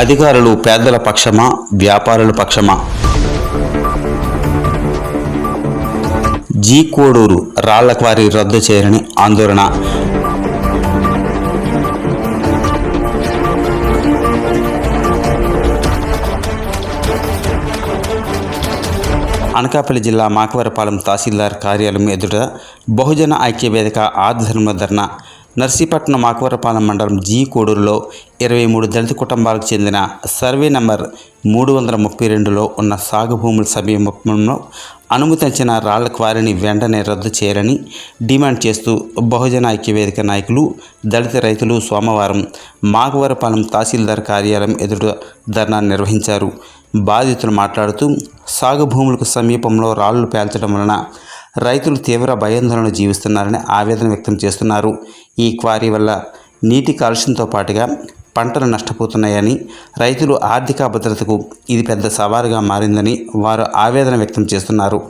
అధికారులు పేదల పక్షమా వ్యాపారుల పక్షమా? జీ కోడూరు రాళ్ళ క్వారీ రద్దు చేయాలని ఆందోళన. అనకాపల్లి జిల్లా మాకవరపాలెం తహసీల్దార్ కార్యాలయం ఎదుట బహుజన ఐక్య వేదిక ఆధ్వర్యంలో ధర్నా. నర్సీపట్నం ఆకువరపాలెం మండలం జీ కోడూరులో ఇరవై మూడు దళిత కుటుంబాలకు చెందిన సర్వే నంబర్ మూడు వందల ముప్పై రెండులో ఉన్న సాగు భూముల సమీపంలో అనుమతించిన రాళ్ళ క్వారీని వెంటనే రద్దు చేయాలని డిమాండ్ చేస్తూ బహుజన ఐక్య వేదిక నాయకులు దళిత రైతులు సోమవారం మాకువరపాలెం తహసీల్దార్ కార్యాలయం ఎదుట ధర్నా నిర్వహించారు. బాధితులు మాట్లాడుతూ సాగు భూములకు సమీపంలో రాళ్ళు పేల్చడం వలన రైతులు తీవ్ర భయాందోళన జీవిస్తున్నారని ఆవేదన వ్యక్తం చేస్తున్నారు. ఈ క్వారీ వల్ల నీటి కాలుష్యంతో పాటుగా పంటలు నష్టపోతున్నాయని రైతులు ఆర్థిక భద్రతకు ఇది పెద్ద సవాలుగా మారిందని వారు ఆవేదన వ్యక్తం చేస్తున్నారు.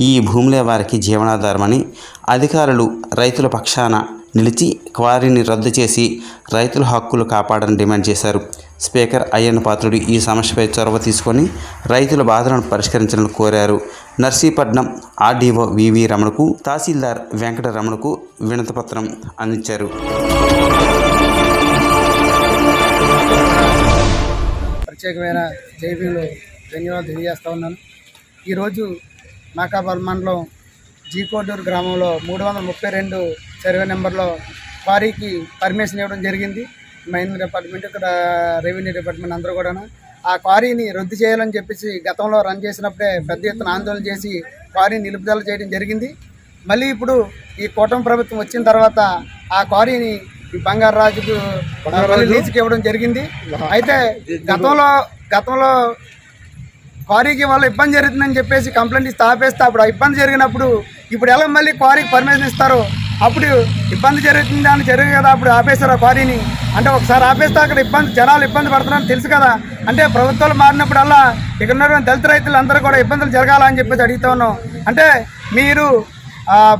ఈ భూములే వారికి జీవనాధారమని అధికారులు రైతుల పక్షాన నిలిచి క్వారీని రద్దు చేసి రైతుల హక్కులు కాపాడని డిమాండ్ చేశారు. స్పీకర్ అయ్యన్న పాత్రుడు ఈ సమస్యపై చొరవ తీసుకొని రైతుల బాధలను పరిష్కరించాలని కోరారు. నర్సీపట్నం ఆర్డీఓ వివి రమణకు తహసీల్దార్ వెంకట రమణకు వినతిపత్రం అందించారు. ప్రత్యేకమైన జైబీలు ధన్యవాదాలు తెలియజేస్తా ఉన్నాను. ఈరోజు నాకాబాద్ మండలం జీకోడూరు గ్రామంలో మూడు వందల ముప్పై రెండు సర్వే నెంబర్లో క్వారీకి పర్మిషన్ ఇవ్వడం జరిగింది. మైన్ డిపార్ట్మెంట్ ఇక్కడ రెవెన్యూ డిపార్ట్మెంట్ అందరూ కూడా ఆ క్వారీని రద్దు చేయాలని చెప్పేసి గతంలో రన్ చేసినప్పుడే పెద్ద ఎత్తున ఆందోళన చేసి క్వారీని నిలుపుదల చేయడం జరిగింది. మళ్ళీ ఇప్పుడు ఈ కూటమి ప్రభుత్వం వచ్చిన తర్వాత ఆ క్వారీని ఈ బంగారు రాజుకు మళ్ళీ లీజుకి ఇవ్వడం జరిగింది. అయితే గతంలో గతంలో క్వారీకి వల్ల ఇబ్బంది జరుగుతుందని చెప్పేసి కంప్లైంట్ ఇస్తే ఆపేస్తే అప్పుడు ఆ ఇబ్బంది జరిగినప్పుడు ఇప్పుడు ఎలా మళ్ళీ క్వారీకి పర్మిషన్ ఇస్తారో అప్పుడు ఇబ్బంది జరుగుతుంది అని జరిగింది కదా అప్పుడు ఆపేస్తారు ఆ క్వారీని. అంటే ఒకసారి ఆపేస్తే అక్కడ ఇబ్బంది జనాలు ఇబ్బంది పడుతున్నారని తెలుసు కదా. అంటే ప్రభుత్వాలు మారినప్పుడల్లా ఇక్కడ ఉన్నటువంటి దళిత రైతులు అందరూ కూడా ఇబ్బందులు జరగాలని చెప్పేసి అడుగుతా ఉన్నాం. అంటే మీరు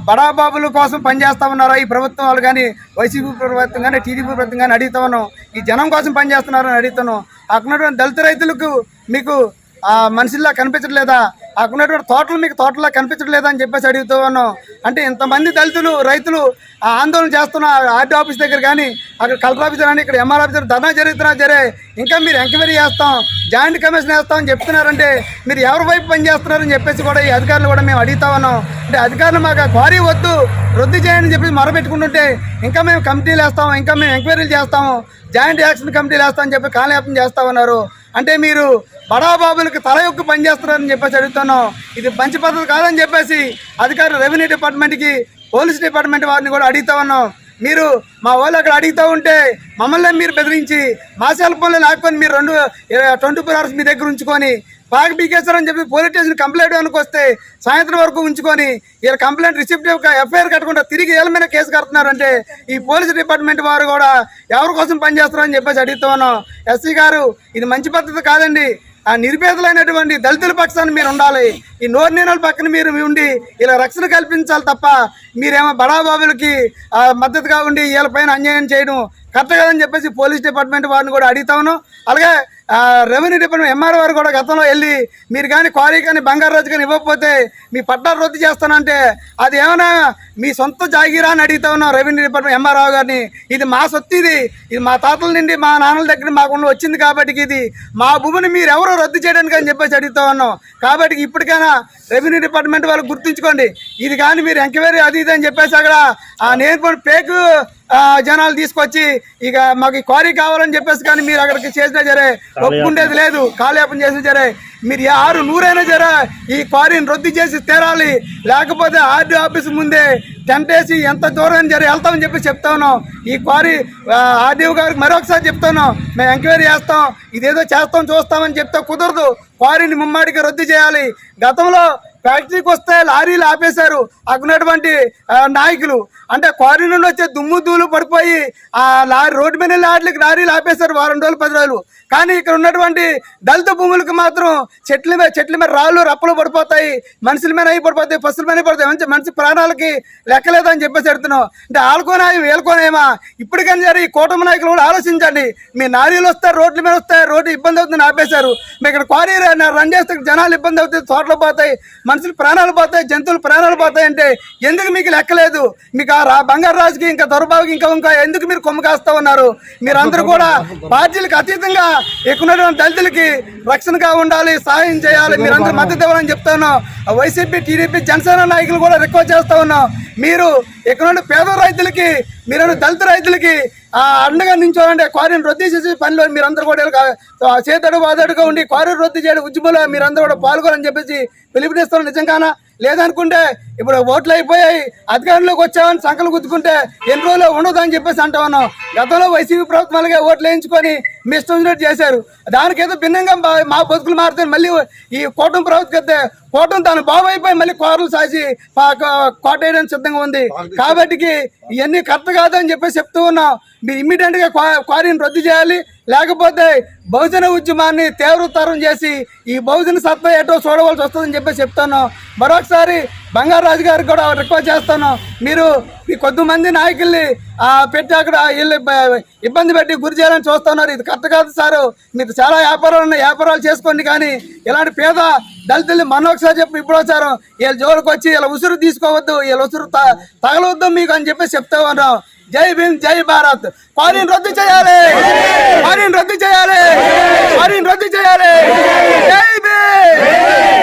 బడాబాబుల కోసం పనిచేస్తా ఉన్నారా? ఈ ప్రభుత్వం వాళ్ళు కానీ వైసీపీ ప్రభుత్వం కానీ టీడీపీ ప్రభుత్వం కానీ అడుగుతా ఉన్నాం. ఈ జనం కోసం పనిచేస్తున్నారని అడుగుతున్నాం. అక్కడ ఉన్నటువంటి దళిత రైతులకు మీకు మనుషుల్లా కనిపించట్లేదా? అక్కడున్నటువంటి తోటలు మీకు తోటలా కనిపించట్లేదా అని చెప్పేసి అడుగుతూ ఉన్నాం. అంటే ఇంతమంది దళితులు రైతులు ఆ ఆందోళన చేస్తున్న ఆర్డీ ఆఫీస్ దగ్గర కానీ అక్కడ కలెక్టర్ ఆఫీసర్ కానీ ఇక్కడ ఎంఆర్ ఆఫీసర్ ధర్నా జరుగుతున్నా సరే ఇంకా మీరు ఎంక్వైరీ చేస్తాం జాయింట్ కమిషన్ వేస్తామని చెప్తున్నారంటే మీరు ఎవరి వైపు పనిచేస్తున్నారని చెప్పేసి కూడా ఈ అధికారులు కూడా మేము అడుగుతా ఉన్నాం. అంటే అధికారులు మాకు క్వారీ వద్దు రద్దు చేయండి చెప్పి మొరపెట్టుకుంటుంటే ఇంకా మేము కమిటీలు వేస్తాము ఇంకా మేము ఎంక్వైరీలు చేస్తాము జాయింట్ యాక్షన్ కమిటీలు వేస్తామని చెప్పి కాలయాపన చేస్తా ఉన్నారు. అంటే మీరు బడాబాబులకు తల యొక్క పనిచేస్తున్నారని చెప్పేసి అడుగుతున్నాం. ఇది మంచి పద్ధతి కాదని చెప్పేసి అధికారులు రెవెన్యూ డిపార్ట్మెంట్కి పోలీస్ డిపార్ట్మెంట్ వారిని కూడా అడుగుతా ఉన్నాం. మీరు మా వాళ్ళు అక్కడ అడుగుతూ ఉంటే మమ్మల్ని మీరు బెదిరించి మా సెల్ ఫోన్లో లాక్కొని మీరు రెండు ట్వంటీ ఫోర్ అవర్స్ మీ దగ్గర ఉంచుకొని బాగా అని చెప్పి పోలీస్ స్టేషన్ కంప్లైంట్ అనుకు వస్తే సాయంత్రం వరకు ఉంచుకొని వీళ్ళ కంప్లైంట్ రిసిప్ట్ యొక్క ఎఫ్ఐఆర్ కట్టకుండా తిరిగి వీళ్ళ మీద కేసు కడుతున్నారంటే ఈ పోలీస్ డిపార్ట్మెంట్ వారు కూడా ఎవరి కోసం పనిచేస్తారని చెప్పేసి అడుగుతాను ఎస్సీ గారు ఇది మంచి పద్ధతి కాదండి. ఆ నిరుపేదలైనటువంటి దళితుల పక్షాన్ని మీరు ఉండాలి. ఈ నోరు పక్కన మీరు ఉండి ఇలా రక్షణ కల్పించాలి తప్ప మీరేమో బడాబాబులకి మద్దతుగా ఉండి వీళ్ళ పైన అన్యాయం చేయడం కరెక్ట్ కదని చెప్పేసి పోలీస్ డిపార్ట్మెంట్ వారిని కూడా అడుగుతాను అలాగే రెవెన్యూ డిపార్ట్మెంట్ ఎంఆర్ వారు కూడా గతంలో వెళ్ళి మీరు కానీ క్వారీ కానీ బంగారు రోజు కానీ ఇవ్వకపోతే మీ పట్టాలు రద్దు చేస్తానంటే అది ఏమైనా మీ సొంత జాగీరా అని అడుగుతా ఉన్నాం రెవెన్యూ డిపార్ట్మెంట్ ఎంఆర్ రావు గారిని. ఇది మా సొత్తు ఇది. ఇది మా తాతల నుండి మా నాన్నల దగ్గర మాకుండా వచ్చింది కాబట్టి ఇది. మా భూమిని మీరు ఎవరో రద్దు చేయడానికి అని చెప్పేసి అడుగుతా ఉన్నాం. కాబట్టి ఇప్పటికైనా రెవెన్యూ డిపార్ట్మెంట్ వాళ్ళు గుర్తుంచుకోండి. ఇది కానీ మీరు ఎంక్వైరీ అది ఇది అని చెప్పేసి అక్కడ ఆ నేను పేకు జనాలు తీసుకొచ్చి ఇక మాకు ఈ క్వారీ కావాలని చెప్పేసి కానీ మీరు అక్కడికి చేసినా సరే ఒప్పుకుండేది లేదు. కాలయాపన చేసిన సరే మీరు ఆరు నూరైనా సరే ఈ క్వారీని రద్దు చేసి తీరాలి. లేకపోతే ఆర్డీ ఆఫీస్ ముందే టెంట్ వేసి ఎంత దూరం జరి వెళ్తామని చెప్పి చెప్తాను ఈ క్వారీ ఆర్డీఓ గారికి మరొకసారి చెప్తాను మేము ఎంక్వైరీ చేస్తాం. ఇదేదో చేస్తాం చూస్తామని చెప్తే కుదరదు. క్వారీని ముమ్మాడికి రద్దు చేయాలి. గతంలో ఫ్యాక్టరీకి వస్తే లారీలు ఆపేశారు. అక్కడ నాయకులు. అంటే క్వారీ నుండి వచ్చే దుమ్ము దూలు పడిపోయి ఆ లారీ రోడ్డు మీద లారీలకు లారీలు ఆపేశారు వారం రోజులు పది రోజులు. కానీ ఇక్కడ ఉన్నటువంటి దళిత భూములకు మాత్రం చెట్ల మీద చెట్ల మీద రాళ్ళు రప్పలు పడిపోతాయి. మనుషుల మీద అయి పడిపోతాయి పశువుల మీద పడిపోతాయి. మంచి మనిషి ప్రాణాలకి లెక్కలేదని చెప్పేసి చెడుతున్నాం అంటే ఆలుకోనా వేలుకోనేమా ఇప్పటికైనా సరే ఈ కూటమి నాయకులు కూడా ఆలోచించండి. మీ నారీలు వస్తారు రోడ్ల మీద వస్తాయి రోడ్డు ఇబ్బంది అవుతుంది ఆపేశారు. మీ ఇక్కడ క్వారీ రన్ చేస్తే జనాలు ఇబ్బంది అవుతాయి తోటలు పోతాయి. మనుషులు ప్రాణాలు పోతాయి జంతువులు ప్రాణాలు పోతాయి అంటే ఎందుకు మీకు లెక్కలేదు? మీకు ఆ రా బంగారు రాజుకి ఇంకా దొరబాబుకి ఇంకా ఇంకా ఎందుకు మీరు కొమ్ము కాస్తా ఉన్నారు? మీరందరూ కూడా పార్టీలకు అతీతంగా ఎక్కున్నటువంటి దళితులకి రక్షణగా ఉండాలి సహాయం చేయాలి. మీరందరూ మద్దతు ఇవ్వాలని చెప్తాను వైసీపీ టీడీపీ జనసేన నాయకులు కూడా రిక్వెస్ట్ చేస్తా ఉన్నాం. మీరు ఇక్కడ పేద రైతులకి మీరు దళిత రైతులకి ఆ అండగా నించోనంటే క్వారీని రద్దు చేసే పనిలో మీరందరూ కూడా చేతడు వాదడుగా ఉండి క్వారీ రద్దు చేయడం ఉద్యమంలో మీరందరూ కూడా పాల్గొనని చెప్పేసి పిలుపునిస్తారు నిజంగానా? లేదనుకుంటే ఇప్పుడు ఓట్లు అయిపోయాయి అధికారంలోకి వచ్చామని సంకలు గుద్దుకుంటే ఎన్ని రోజులు ఉండదు అని చెప్పేసి అంటా ఉన్నాం గతంలో వైసీపీ ప్రభుత్వాలుగా ఓట్లు వేయించుకొని మీ ఇష్టం చేశారు. దానికి ఏదో భిన్నంగా మా- మా బతుకులు మారితే మళ్ళీ ఈ కూటమి ప్రభుత్వకైతే కూటమి తాను బాబు అయిపోయి మళ్ళీ కోరలు సాసి కోటేయడానికి కోట వేయడానికి సిద్ధంగా ఉంది. కాబట్టికి ఇవన్నీ కరెక్ట్ కాదు అని చెప్పేసి చెప్తూ ఉన్నాం. మీరు ఇమ్మీడియట్గా క్వారీని రద్దు చేయాలి. లేకపోతే బహుజన ఉద్యమాన్ని తీవ్రతరం చేసి ఈ బహుజన సత్తా ఏటో చూడవలసి వస్తుందని చెప్పి చెప్తాను. మరొకసారి బంగారాజు గారికి కూడా రిక్వెస్ట్ చేస్తాను. మీరు ఈ కొద్దిమంది నాయకుల్ని పెట్టి అక్కడ వీళ్ళు ఇబ్బంది పెట్టి గురి చేయాలని చూస్తున్నారు. ఇది కరెక్ట్ కాదు సారు. మీకు చాలా వ్యాపారాలు ఉన్నాయి. వ్యాపారాలు చేసుకోండి కానీ ఇలాంటి పేద దళితుల్ని మనొకసారి చెప్పి. ఇప్పుడు వచ్చారు. వీళ్ళ జోలికి వచ్చి వీళ్ళ ఉసురు తీసుకోవద్దు. వీళ్ళ ఉసురు తగలవద్దు మీకు అని చెప్పేసి చెప్తా ఉన్నాం. జై భీమ్ జై భారత్. క్వారీని రద్దు చేయాలి. క్వారీని రద్దు చేయాలి. క్వారీని రద్దు చేయాలి. జై భీమ్.